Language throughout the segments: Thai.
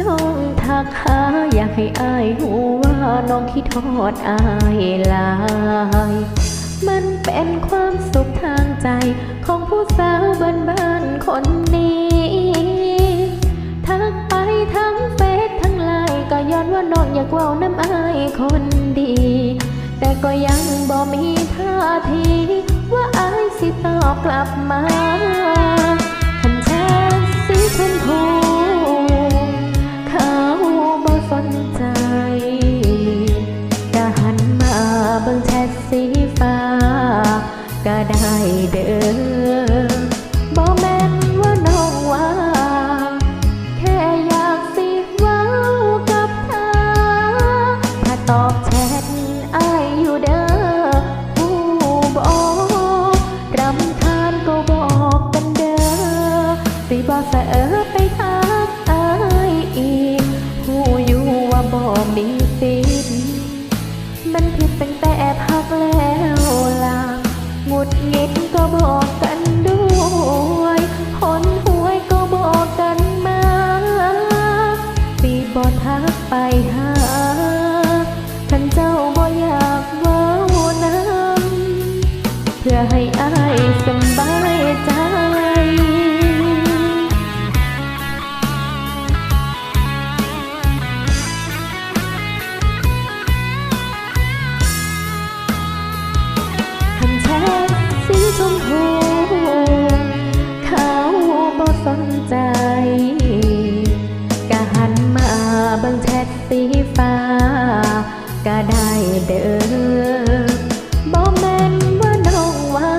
น้องทักหาอยากให้อายหูว่าน้องคิดทอดอายลาย มันเป็นความสุขทางใจของผู้สาวบ้านบ้านคนนี้ ทักไปทั้งเฟซทั้งไลน์ก็ย้อนว่าน้องอยากเว้าน้ำอายคนดี แต่ก็ยังบ่มีท่าทีว่าอายสิตอบกลับมาคันแชทสีชมพู ได้เด้อ สนใจก็หันมาบิ่งแชทสีฟ้า ก็ได้เด้อบ่แม่นว่าน้องว่า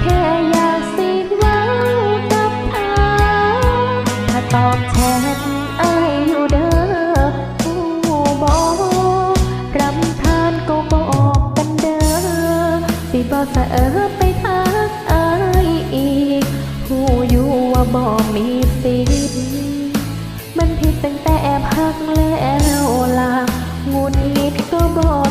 แค่อยากสิเว้ากับเธอถ้าตอบแชทอายอยู่เด้อผู้บอกรำคาญก็บอกกันเด้อสิบอกสะเออ กแล้วล่ะงุดหงิดก็บอก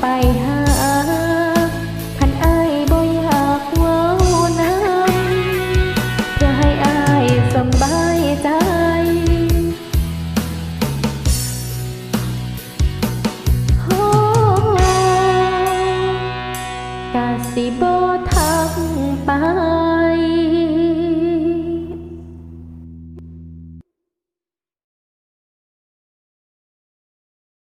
ไปหา